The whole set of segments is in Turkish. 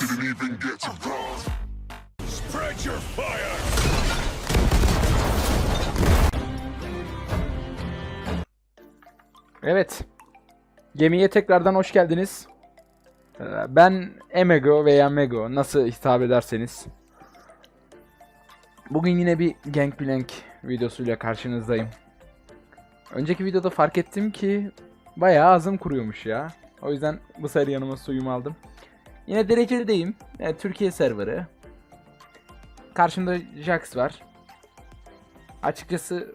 Didn't even get to bronze. Spread your fire! Evet. Gemiye tekrardan hoş geldiniz. Ee, Ben Emego veya Mego nasıl hitap ederseniz. Bugün yine bir Gangplank videosuyla karşınızdayım. Önceki videoda fark ettim ki bayağı ağzım kuruyormuş ya. O yüzden bu sefer yanıma suyumu aldım. Yine derecelideyim. Yani Türkiye serverı. Karşımda Jax var. Açıkçası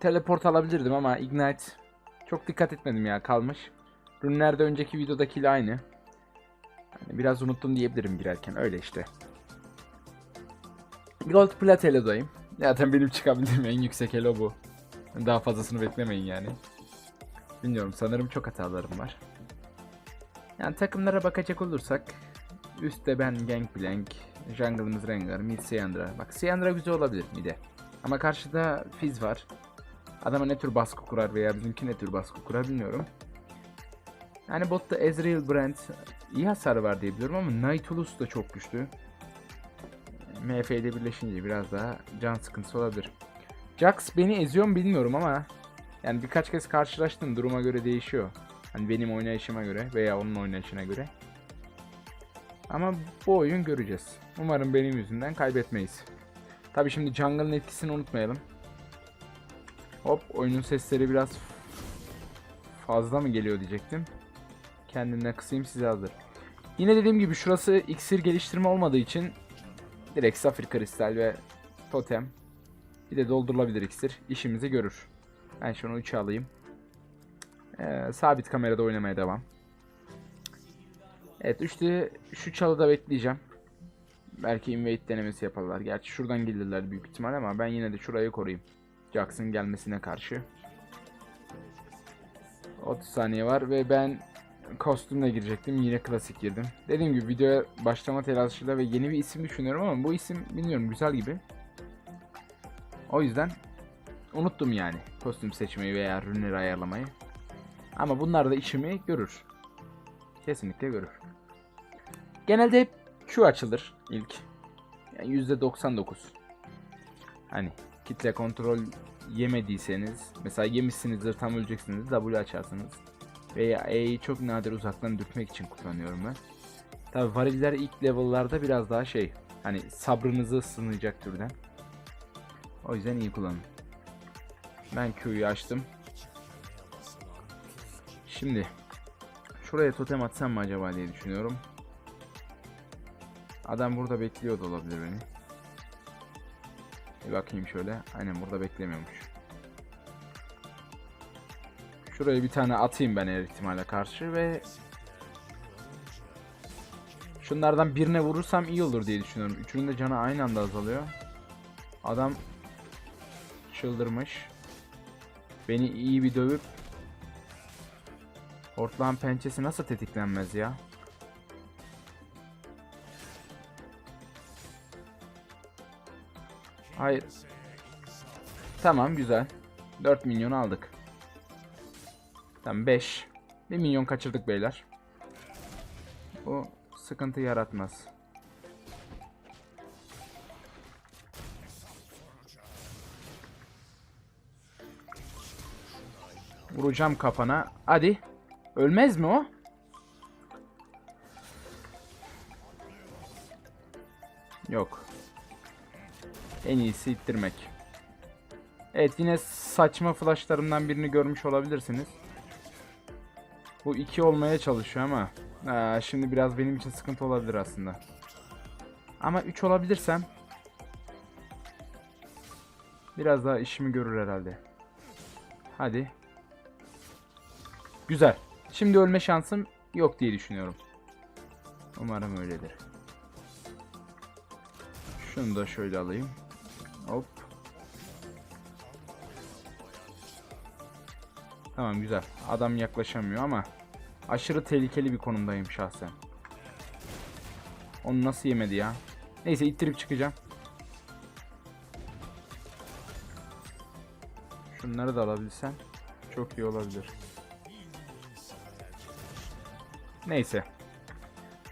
teleport alabilirdim ama Ignite çok dikkat etmedim ya kalmış. Rünler de önceki videodakiyle aynı. Yani biraz unuttum diyebilirim girerken öyle işte. Gold Plat Elo'dayım. Zaten benim çıkabildiğim en yüksek Elo bu. Daha fazlasını beklemeyin yani. Bilmiyorum sanırım çok hatalarım var. Yani takımlara bakacak olursak üstte ben Gangplank, jungle'ımız Rengar, mid Syandra. Bak Syandra güzel olabilir mid'e. Ama karşıda Fizz var. Adama ne tür baskı kurar veya bizimki ne tür baskı kurar bilmiyorum. Yani botta Ezreal Brand iyi hasarı var diye biliyorum ama Nautilus da çok güçlü. MF ile birleşince biraz daha can sıkıntısı olabilir. Jax beni eziyor mu bilmiyorum ama yani birkaç kez karşılaştım duruma göre değişiyor. Hani benim oynayışıma göre veya onun oynayışına göre. Ama bu oyun göreceğiz. Umarım benim yüzümden kaybetmeyiz. Tabi şimdi jungle'ın etkisini unutmayalım. Hop oyunun sesleri biraz fazla mı geliyor diyecektim. Kendimden kısayım size hazır. Yine dediğim gibi şurası iksir geliştirme olmadığı için direkt safir kristal ve totem. Bir de doldurulabilir iksir işimizi görür. Ben şunu 3'e alayım. Ee, sabit kamerada oynamaya devam. Evet üçlü şu çalıda bekleyeceğim. Belki invade denemesi yaparlar. Gerçi şuradan gelirler büyük ihtimal ama ben yine de şurayı koruyayım. Jackson gelmesine karşı. 30 saniye var ve ben kostümle girecektim. Yine klasik girdim. Dediğim gibi videoya başlama telaşıyla ve yeni bir isim düşünüyorum ama bu isim bilmiyorum güzel gibi. O yüzden unuttum yani kostüm seçmeyi veya ürünleri ayarlamayı. Ama bunlar da işimi görür. Kesinlikle görür. Genelde hep şu açılır ilk. Yani %99. Hani kitle kontrol yemediyseniz mesela yemişsinizdir tam öleceksiniz W açarsınız. Veya E'yi çok nadir uzaktan dürtmek için kullanıyorum ben. Tabi variller ilk level'larda biraz daha şey hani sabrınızı sınayacak türden. O yüzden iyi kullanın. Ben Q'yu açtım. Şimdi şuraya totem atsam mı acaba diye düşünüyorum. Adam burada bekliyor da olabilir beni. Bir bakayım şöyle. Aynen burada beklemiyormuş. Şuraya bir tane atayım ben her ihtimale karşı ve Şunlardan birine vurursam iyi olur diye düşünüyorum. Üçünün de canı aynı anda azalıyor. Adam çıldırmış. Beni iyi bir dövüp Hortlağın pençesi nasıl tetiklenmez ya? Hayır. Tamam güzel. 4 milyon aldık. Tamam 5. 1 milyon kaçırdık beyler. Bu sıkıntı yaratmaz. Vuracağım kafana. Hadi. Ölmez mi o? Yok. En iyisi ittirmek. Evet yine saçma flashlarımdan birini görmüş olabilirsiniz. Bu iki olmaya çalışıyor ama aa, şimdi biraz benim için sıkıntı olabilir aslında. Ama 3 olabilirsem biraz daha işimi görür herhalde. Hadi. Güzel. Şimdi ölme şansım yok diye düşünüyorum. Umarım öyledir. Şunu da şöyle alayım. Hop. Tamam güzel. Adam yaklaşamıyor ama aşırı tehlikeli bir konumdayım şahsen. Onu nasıl yemedi ya? Neyse ittirip çıkacağım. Şunları da alabilsem çok iyi olabilir. Neyse.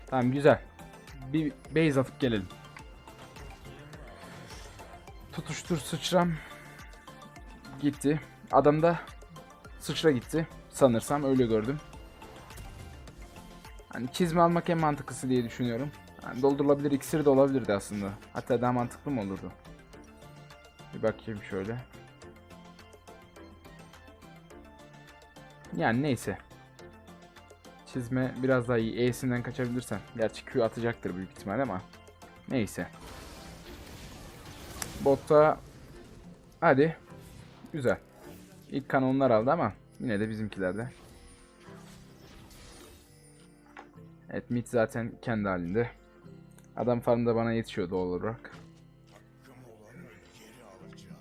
Tamam güzel. bir base atıp gelelim. Tutuştur sıçram. Gitti. Adam da sıçra gitti. Sanırsam öyle gördüm. Hani çizme almak en mantıklısı diye düşünüyorum. Yani doldurulabilir iksir de olabilirdi aslında. Hatta daha mantıklı mı olurdu? Bir bakayım şöyle. Yani neyse. Çizme biraz daha iyi. E'sinden kaçabilirsem. Gerçi Q atacaktır büyük ihtimal ama. Neyse. Botta hadi. Güzel. İlk kan onlar aldı ama yine de bizimkiler de. Evet mid zaten kendi halinde. Adam farmda bana yetişiyor doğal olarak.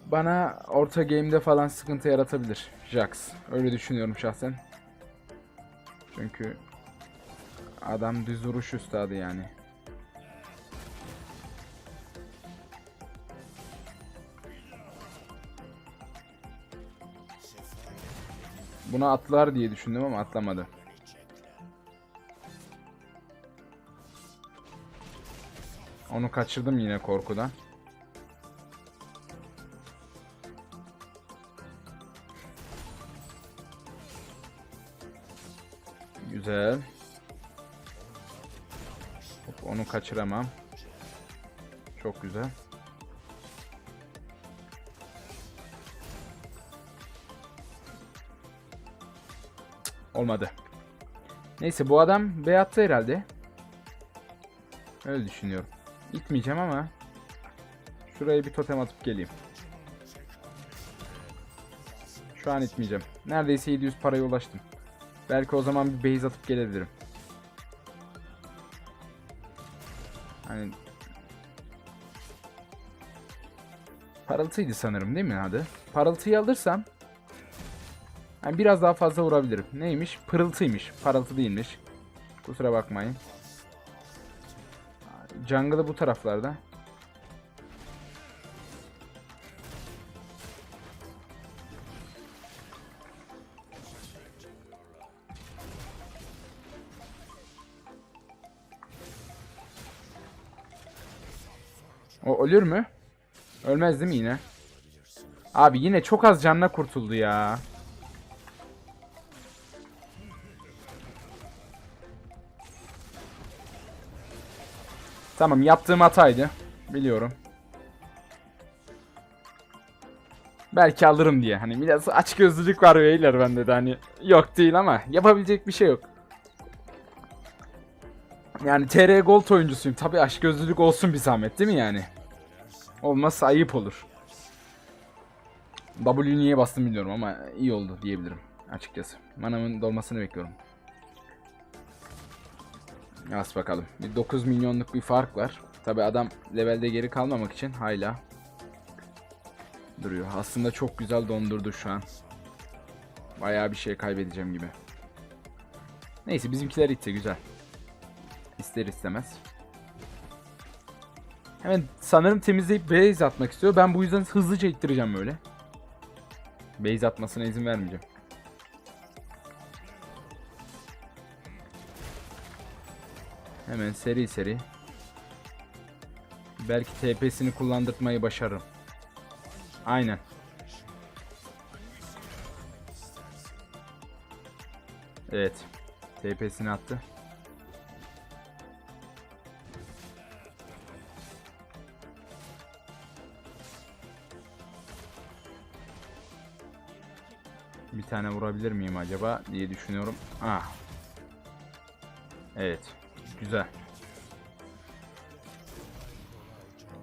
Bana orta game'de falan sıkıntı yaratabilir Jax. Öyle düşünüyorum şahsen. Çünkü adam düz vuruş üstadı yani. Buna atlar diye düşündüm ama atlamadı. Onu kaçırdım yine korkudan. Güzel. Hop, onu kaçıramam. Çok güzel. Olmadı. Neyse bu adam B attı herhalde. Öyle düşünüyorum. İtmeyeceğim ama şuraya bir totem atıp geleyim. Şu an itmeyeceğim. Neredeyse 700 paraya ulaştım. Belki o zaman bir base atıp gelebilirim. Hani Parıltıydı sanırım değil mi adı? Parıltıyı alırsam hani biraz daha fazla vurabilirim. Neymiş? Pırıltıymış. Parıltı değilmiş. Kusura bakmayın. Jungle'ı bu taraflarda. O ölür mü? Ölmez değil mi yine? Abi yine çok az canla kurtuldu ya. Tamam yaptığım hataydı. Biliyorum. Belki alırım diye. Hani biraz aç gözlülük var beyler bende de hani. Yok değil ama yapabilecek bir şey yok. Yani TR Gold oyuncusuyum. Tabi aç gözlülük olsun bir zahmet değil mi yani? Olmazsa ayıp olur. W niye bastım bilmiyorum ama iyi oldu diyebilirim açıkçası. Manamın dolmasını bekliyorum. Yaz bakalım. Bir 9 milyonluk bir fark var. Tabi adam levelde geri kalmamak için hala duruyor. Aslında çok güzel dondurdu şu an. Bayağı bir şey kaybedeceğim gibi. Neyse bizimkiler itti güzel. İster istemez. Hemen sanırım temizleyip base atmak istiyor. Ben bu yüzden hızlıca ittireceğim böyle. Base atmasına izin vermeyeceğim. Hemen seri seri. Belki TP'sini kullandırtmayı başarırım. Aynen. Evet. TP'sini attı. Bir tane vurabilir miyim acaba diye düşünüyorum. Ah. Evet. Güzel.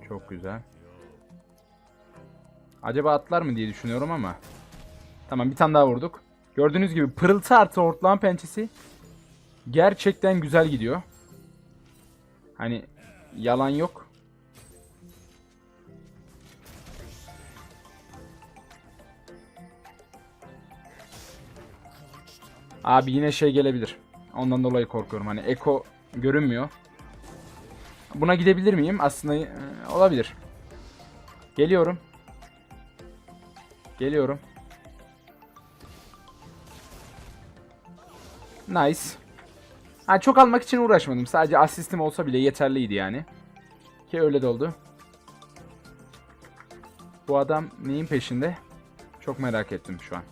Çok güzel. Acaba atlar mı diye düşünüyorum ama. Tamam bir tane daha vurduk. Gördüğünüz gibi pırıltı artı ortlaman pençesi gerçekten güzel gidiyor. Hani yalan yok. Abi yine şey gelebilir. Ondan dolayı korkuyorum. Hani Eko görünmüyor. Buna gidebilir miyim? Aslında e, olabilir. Geliyorum. Geliyorum. Nice. Ha çok almak için uğraşmadım. Sadece asistim olsa bile yeterliydi yani. Ki öyle de oldu. Bu adam neyin peşinde? Çok merak ettim şu an.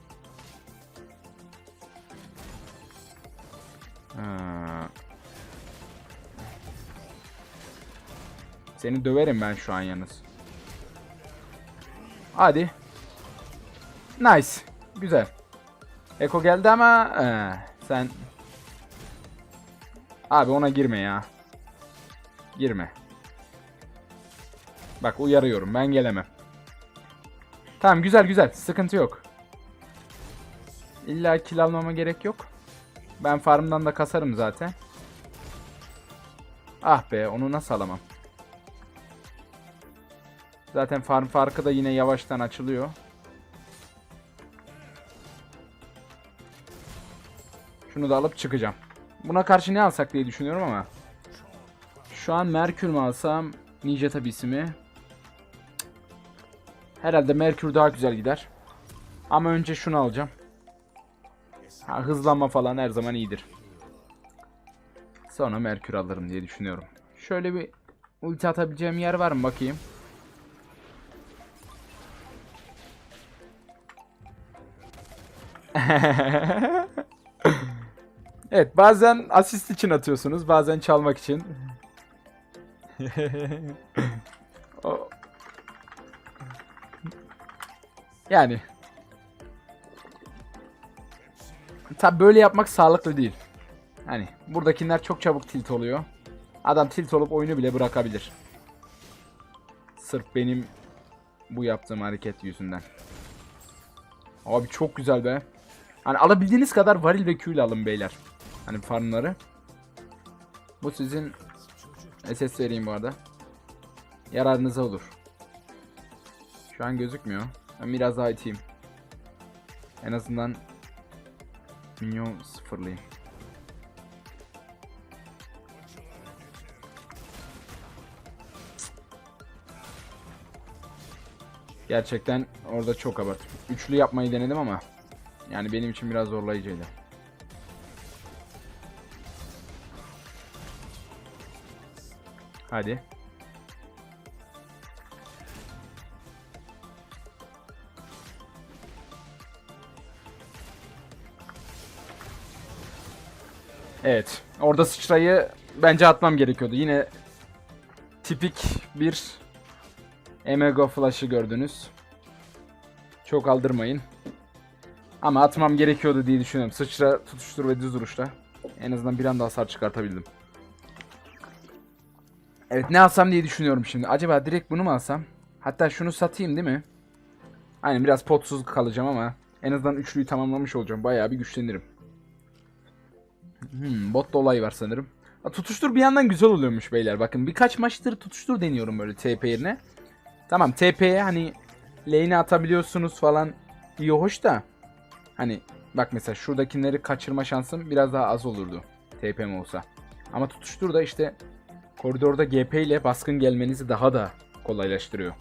Seni döverim ben şu an yalnız. Hadi. Nice. Güzel. Eko geldi ama ee, sen Abi ona girme ya. Girme. Bak uyarıyorum ben gelemem. Tamam güzel güzel sıkıntı yok. İlla kill almama gerek yok. Ben farmdan da kasarım zaten. Ah be onu nasıl alamam. Zaten farm farkı da yine yavaştan açılıyor. Şunu da alıp çıkacağım. Buna karşı ne alsak diye düşünüyorum ama. Şu an Merkür mü alsam? Ninja tabisi mi? Herhalde Merkür daha güzel gider. Ama önce şunu alacağım. Ha, hızlanma falan her zaman iyidir. Sonra Merkür alırım diye düşünüyorum. Şöyle bir ulti atabileceğim yer var mı bakayım. evet bazen asist için atıyorsunuz bazen çalmak için. O- yani. Tabi böyle yapmak sağlıklı değil. Hani buradakiler çok çabuk tilt oluyor. Adam tilt olup oyunu bile bırakabilir. Sırf benim bu yaptığım hareket yüzünden. Abi çok güzel be. Hani alabildiğiniz kadar varil ve ile alın beyler. Hani farmları. Bu sizin SS vereyim bu arada. Yararınıza olur. Şu an gözükmüyor. Ben biraz daha iteyim. En azından minyon sıfırlayayım. Gerçekten orada çok abart. Üçlü yapmayı denedim ama yani benim için biraz zorlayıcıydı. Hadi. Evet. Orada sıçrayı bence atmam gerekiyordu. Yine tipik bir Emego Flash'ı gördünüz. Çok aldırmayın. Ama atmam gerekiyordu diye düşünüyorum. Sıçra, tutuştur ve düz vuruşla. En azından bir anda hasar çıkartabildim. Evet ne alsam diye düşünüyorum şimdi. Acaba direkt bunu mu alsam? Hatta şunu satayım değil mi? Aynen biraz potsuz kalacağım ama en azından üçlüyü tamamlamış olacağım. Bayağı bir güçlenirim. Hmm, bot da var sanırım. Ha, tutuştur bir yandan güzel oluyormuş beyler. Bakın birkaç maçtır tutuştur deniyorum böyle TP yerine. Tamam TP'ye hani lane'e atabiliyorsunuz falan iyi hoş da. Hani bak mesela şuradakileri kaçırma şansım biraz daha az olurdu. TP'm olsa. Ama tutuştur da işte koridorda GP ile baskın gelmenizi daha da kolaylaştırıyor.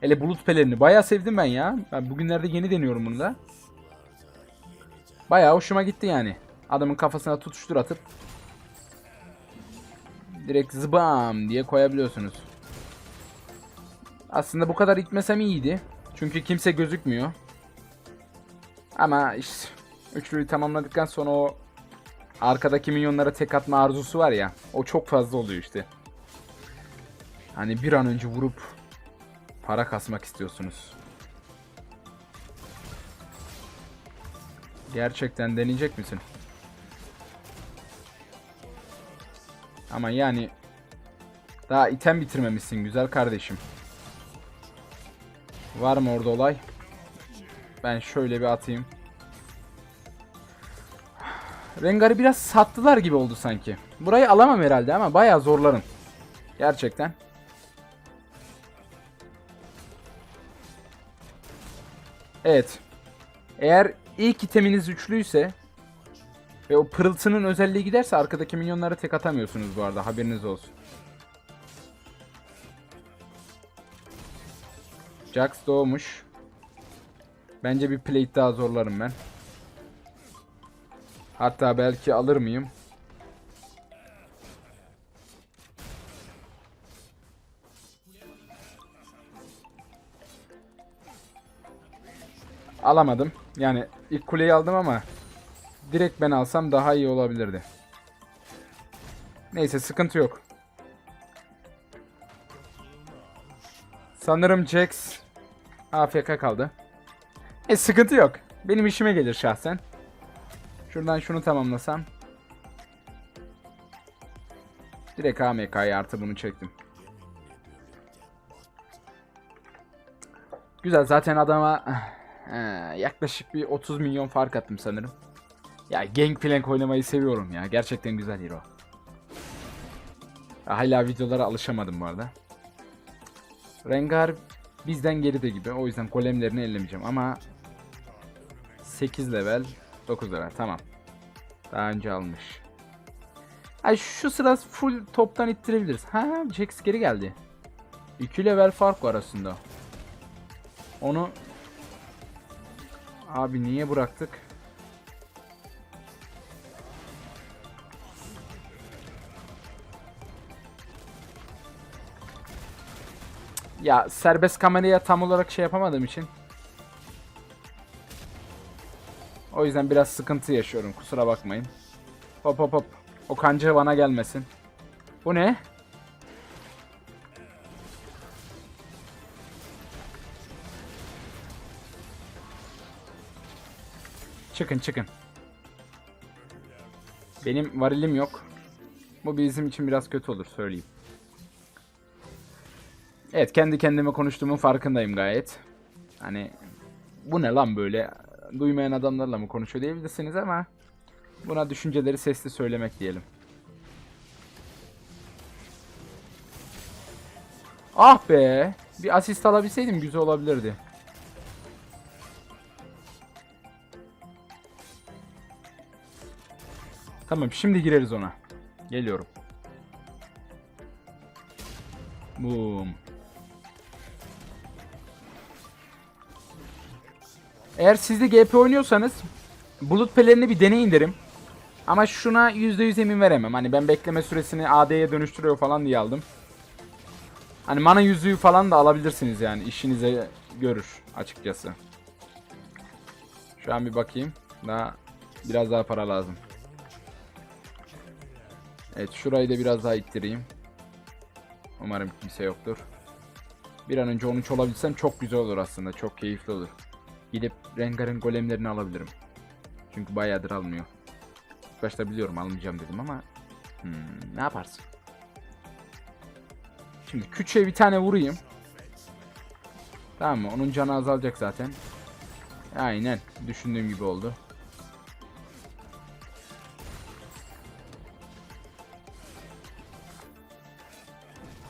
Hele bulut pelerini bayağı sevdim ben ya. Ben bugünlerde yeni deniyorum bunu da. Bayağı hoşuma gitti yani. Adamın kafasına tutuştur atıp direkt zıbam diye koyabiliyorsunuz. Aslında bu kadar itmesem iyiydi. Çünkü kimse gözükmüyor. Ama işte üçlüyü tamamladıktan sonra o arkadaki minyonlara tek atma arzusu var ya. O çok fazla oluyor işte. Hani bir an önce vurup para kasmak istiyorsunuz. Gerçekten deneyecek misin? Ama yani daha item bitirmemişsin güzel kardeşim. Var mı orada olay? Ben şöyle bir atayım. Rengar'ı biraz sattılar gibi oldu sanki. Burayı alamam herhalde ama bayağı zorlarım. Gerçekten. Evet. Eğer ilk iteminiz üçlüyse ve o pırıltının özelliği giderse arkadaki minyonlara tek atamıyorsunuz bu arada haberiniz olsun. Jax doğmuş. Bence bir plate daha zorlarım ben. Hatta belki alır mıyım? Alamadım. Yani ilk kuleyi aldım ama direkt ben alsam daha iyi olabilirdi. Neyse sıkıntı yok. Sanırım Jax AFK kaldı. E sıkıntı yok. Benim işime gelir şahsen. Şuradan şunu tamamlasam. Direkt AMK'ya artı bunu çektim. Güzel zaten adama eh, yaklaşık bir 30 milyon fark attım sanırım. Ya Gangplank oynamayı seviyorum ya. Gerçekten güzel hero. Hala videolara alışamadım bu arada. Rengar bizden geride gibi. O yüzden golemlerini ellemeyeceğim ama 8 level 9 level tamam. Daha önce almış. Ay şu sıra full toptan ittirebiliriz. Ha Jax geri geldi. 2 level fark var aslında. Onu Abi niye bıraktık? Ya serbest kameraya tam olarak şey yapamadığım için O yüzden biraz sıkıntı yaşıyorum kusura bakmayın. Hop hop hop. O kanca bana gelmesin. Bu ne? Çıkın çıkın. Benim varilim yok. Bu bizim için biraz kötü olur söyleyeyim. Evet kendi kendime konuştuğumun farkındayım gayet. Hani bu ne lan böyle duymayan adamlarla mı konuşuyor diyebilirsiniz ama buna düşünceleri sesli söylemek diyelim. Ah be! Bir asist alabilseydim güzel olabilirdi. Tamam şimdi gireriz ona. Geliyorum. Boom. Eğer siz de GP oynuyorsanız bulut pelerini bir deneyin derim. Ama şuna %100 emin veremem. Hani ben bekleme süresini AD'ye dönüştürüyor falan diye aldım. Hani mana yüzüğü falan da alabilirsiniz yani. işinize görür açıkçası. Şu an bir bakayım. Daha biraz daha para lazım. Evet şurayı da biraz daha ittireyim. Umarım kimse yoktur. Bir an önce 13 olabilsem çok güzel olur aslında. Çok keyifli olur. Gidip Rengar'ın golemlerini alabilirim. Çünkü bayağıdır almıyor. İlk Başta biliyorum almayacağım dedim ama hmm, ne yaparsın? Şimdi küçüğe bir tane vurayım. Tamam mı? Onun canı azalacak zaten. Aynen. Düşündüğüm gibi oldu.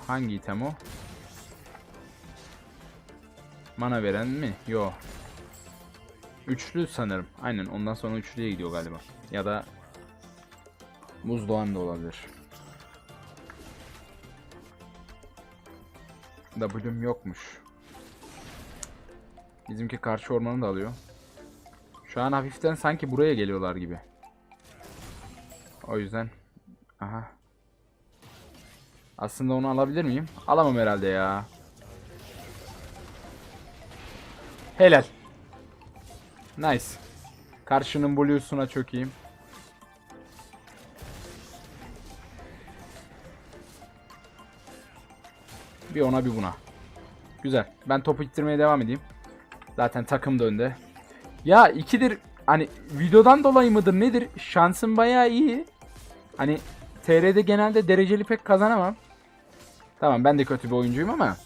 Hangi item o? Mana veren mi? Yo. Üçlü sanırım. Aynen ondan sonra üçlüye gidiyor galiba. Ya da Buzdoğan da olabilir. W'm yokmuş. Bizimki karşı ormanı da alıyor. Şu an hafiften sanki buraya geliyorlar gibi. O yüzden aha. Aslında onu alabilir miyim? Alamam herhalde ya. Helal. Nice. Karşının Blue'suna çökeyim. Bir ona bir buna. Güzel. Ben topu ittirmeye devam edeyim. Zaten takım da önde. Ya ikidir hani videodan dolayı mıdır nedir? Şansım bayağı iyi. Hani TR'de genelde dereceli pek kazanamam. Tamam ben de kötü bir oyuncuyum ama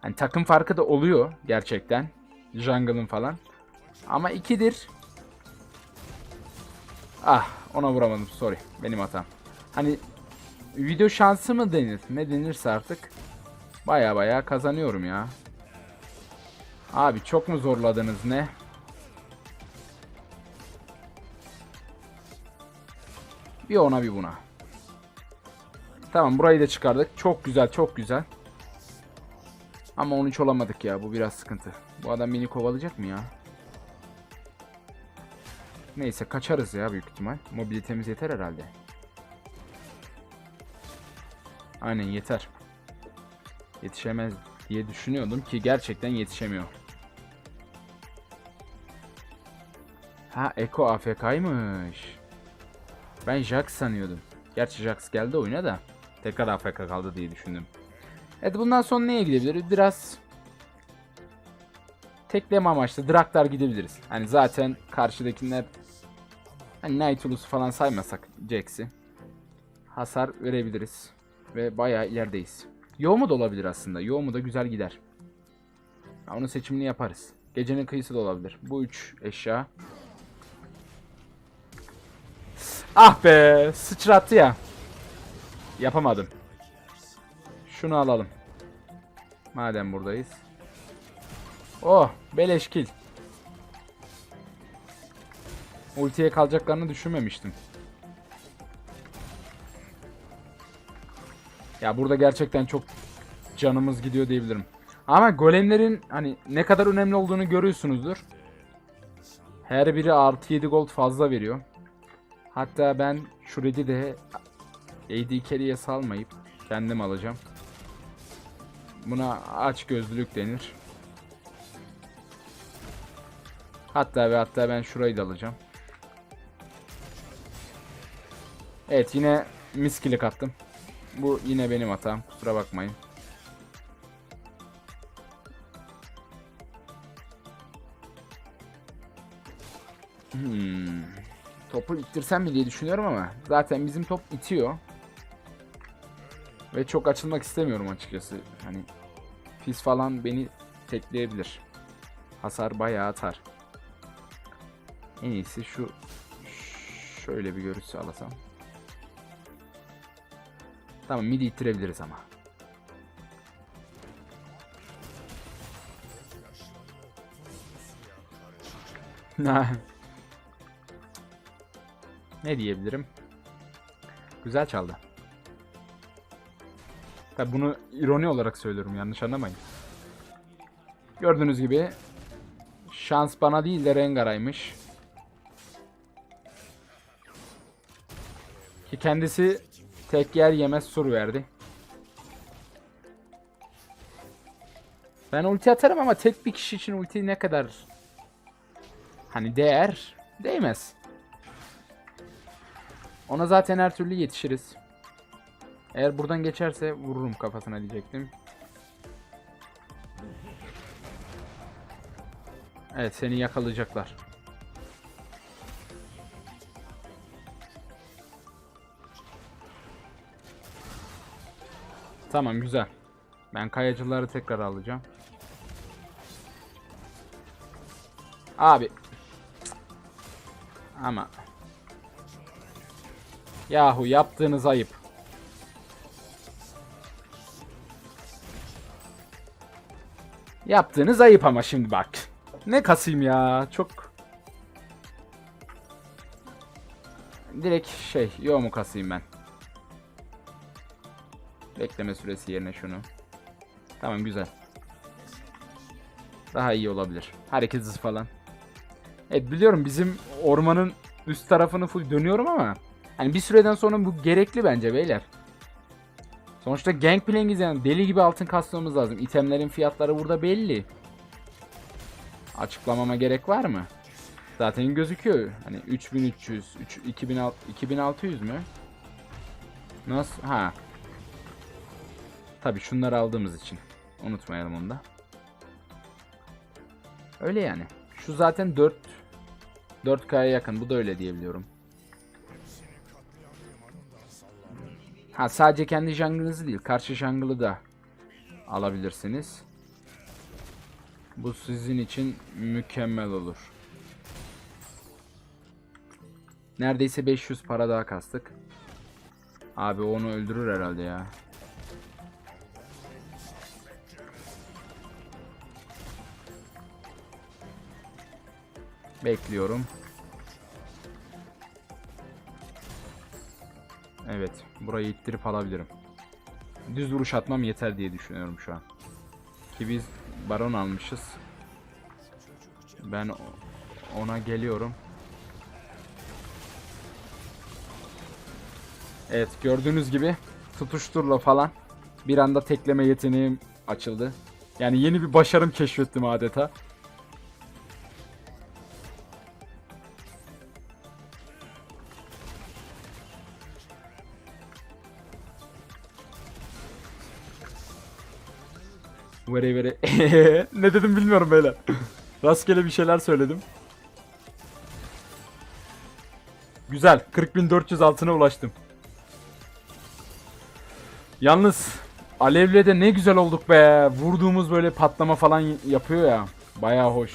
hani takım farkı da oluyor gerçekten. Jungle'ın falan. Ama ikidir. Ah ona vuramadım sorry. Benim hatam. Hani video şansı mı denir? Ne denirse artık. Baya baya kazanıyorum ya. Abi çok mu zorladınız ne? Bir ona bir buna. Tamam burayı da çıkardık. Çok güzel çok güzel. Ama 13 olamadık ya. Bu biraz sıkıntı. Bu adam beni kovalayacak mı ya? Neyse kaçarız ya büyük ihtimal. Mobilitemiz yeter herhalde. Aynen yeter. Yetişemez diye düşünüyordum ki gerçekten yetişemiyor. Ha Eko AFK'ymış. Ben Jax sanıyordum. Gerçi Jax geldi oyuna da. Tekrar AFK kaldı diye düşündüm. Evet bundan sonra neye gidebiliriz? Biraz tekleme amaçlı Draktar gidebiliriz. Hani zaten karşıdakiler hani Nautilus falan saymasak Jax'i hasar verebiliriz. Ve bayağı ilerideyiz. Yoğumu da olabilir aslında. Yoğumu da güzel gider. Onun seçimini yaparız. Gecenin kıyısı da olabilir. Bu üç eşya. Ah be! Sıçrattı ya. Yapamadım. Şunu alalım. Madem buradayız. Oh! Beleş kill. Ultiye kalacaklarını düşünmemiştim. Ya burada gerçekten çok canımız gidiyor diyebilirim. Ama golemlerin hani ne kadar önemli olduğunu görüyorsunuzdur. Her biri artı 7 gold fazla veriyor. Hatta ben şu red'i de AD carry'e salmayıp kendim alacağım. Buna aç gözlülük denir. Hatta ve hatta ben şurayı da alacağım. Evet yine miskilik attım. Bu yine benim hatam. Kusura bakmayın. Hmm. Topu ittirsem mi diye düşünüyorum ama zaten bizim top itiyor. Ve çok açılmak istemiyorum açıkçası. Hani pis falan beni tekleyebilir. Hasar bayağı atar. En iyisi şu şöyle bir görüntü alasam. Tamam midi ittirebiliriz ama. ne diyebilirim? Güzel çaldı. Tabi bunu ironi olarak söylüyorum yanlış anlamayın. Gördüğünüz gibi şans bana değil de Rengar'aymış. Ki kendisi tek yer yemez sur verdi. Ben ulti atarım ama tek bir kişi için ulti ne kadar hani değer değmez. Ona zaten her türlü yetişiriz. Eğer buradan geçerse vururum kafasına diyecektim. Evet seni yakalayacaklar. Tamam güzel. Ben kayacıları tekrar alacağım. Abi. Ama. Yahu yaptığınız ayıp. Yaptığınız ayıp ama şimdi bak. Ne kasayım ya. Çok Direkt şey, yo mu kasayım ben? Bekleme süresi yerine şunu. Tamam güzel. Daha iyi olabilir. Hareket hızı falan. Evet biliyorum bizim ormanın üst tarafını full dönüyorum ama hani bir süreden sonra bu gerekli bence beyler. Sonuçta Gangplank'iz yani deli gibi altın kasmamız lazım. İtemlerin fiyatları burada belli. Açıklamama gerek var mı? Zaten gözüküyor. Hani 3300, 3, 2600, 2600 mü? Nasıl? Ha. Tabi şunları aldığımız için. Unutmayalım onu da. Öyle yani. Şu zaten 4 4K'ya yakın. Bu da öyle diyebiliyorum. Ha sadece kendi jungle'ınızı değil, karşı jungle'ı da alabilirsiniz. Bu sizin için mükemmel olur. Neredeyse 500 para daha kastık. Abi onu öldürür herhalde ya. Bekliyorum. Evet, burayı ittirip alabilirim. Düz vuruş atmam yeter diye düşünüyorum şu an. Ki biz baron almışız. Ben ona geliyorum. Evet, gördüğünüz gibi tutuşturla falan bir anda tekleme yeteneğim açıldı. Yani yeni bir başarım keşfettim adeta. Vere vere. ne dedim bilmiyorum beyler. Rastgele bir şeyler söyledim. Güzel. 40.400 altına ulaştım. Yalnız Alev'le de ne güzel olduk be. Vurduğumuz böyle patlama falan yapıyor ya. Baya hoş.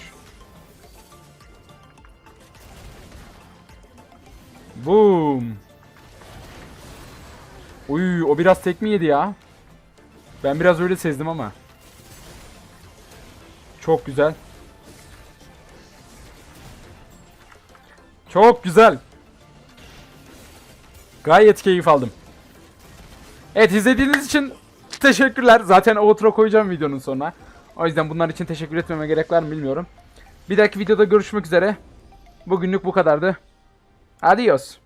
Boom. Uy o biraz tekme yedi ya. Ben biraz öyle sezdim ama. Çok güzel. Çok güzel. Gayet keyif aldım. Evet izlediğiniz için teşekkürler. Zaten outro koyacağım videonun sonuna. O yüzden bunlar için teşekkür etmeme gerek var mı bilmiyorum. Bir dahaki videoda görüşmek üzere. Bugünlük bu kadardı. Adios.